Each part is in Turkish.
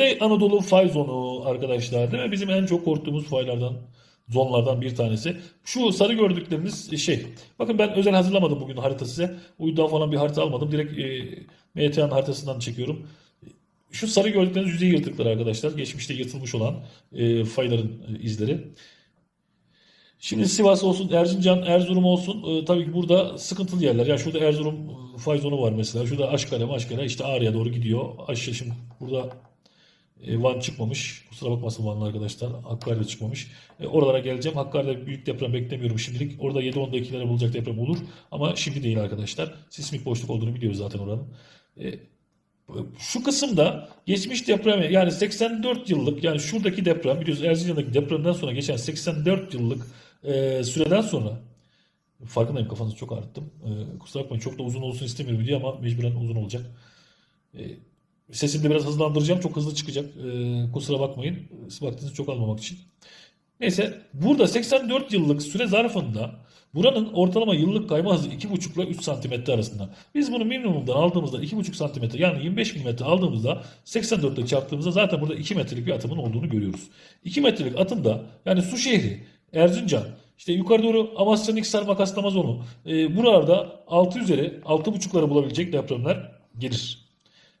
Kuzey Anadolu fay zonu arkadaşlar değil mi? Bizim en çok korktuğumuz faylardan, zonlardan bir tanesi. Şu sarı gördükleriniz şey. Bakın ben özel hazırlamadım bugün harita size. Uydudan falan bir harita almadım. Direkt e, MTA'nın haritasından çekiyorum. Şu sarı gördükleriniz yüzey yırtıkları arkadaşlar. Geçmişte yırtılmış olan e, fayların e, izleri. Şimdi Sivas olsun, Erzincan, Erzurum olsun. e, tabii ki burada sıkıntılı yerler. Yani şurada Erzurum e, fay zonu var mesela. Şurada Aşkale, Maşkale işte Ağrı'ya doğru gidiyor. Aşağı şimdi burada e, Van çıkmamış. Kusura bakmasın Vanlı arkadaşlar. Hakkari'de çıkmamış. E, oralara geleceğim. Hakkari'de büyük deprem beklemiyorum şimdilik. Orada 7-10'da 2'lere bulacak deprem olur. Ama şimdi değil arkadaşlar. Sismik boşluk olduğunu biliyoruz zaten oranın. E, şu kısımda geçmiş depremi yani 84 yıllık yani şuradaki deprem biliyorsunuz Erzincan'daki depremden sonra geçen 84 yıllık e, süreden sonra farkındayım kafanızı çok ağrıttım. E, kusura bakmayın çok da uzun olsun istemiyorum video ama mecburen uzun olacak. E, sesimi de biraz hızlandıracağım çok hızlı çıkacak. E, kusura bakmayın vaktinizi çok almamak için. Neyse burada 84 yıllık süre zarfında buranın ortalama yıllık kayma hızı 2,5 ile 3 santimetre arasında. Biz bunu minimumdan aldığımızda 2,5 santimetre yani 25 milimetre aldığımızda 84 ile çarptığımızda zaten burada 2 metrelik bir atımın olduğunu görüyoruz. 2 metrelik atımda yani su şehri Erzincan işte yukarı doğru Amasya'nın İksar Makaslamaz onu. E, buralarda 6 üzeri 6,5'ları bulabilecek depremler gelir.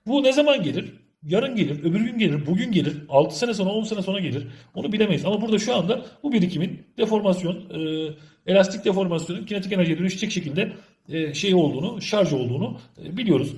Bu ne zaman gelir? Yarın gelir, öbür gün gelir, bugün gelir, 6 sene sonra, 10 sene sonra gelir. Onu bilemeyiz. Ama burada şu anda bu birikimin deformasyon, e, elastik deformasyonun kinetik enerjiye dönüşecek şekilde e, şey olduğunu, şarj olduğunu e, biliyoruz.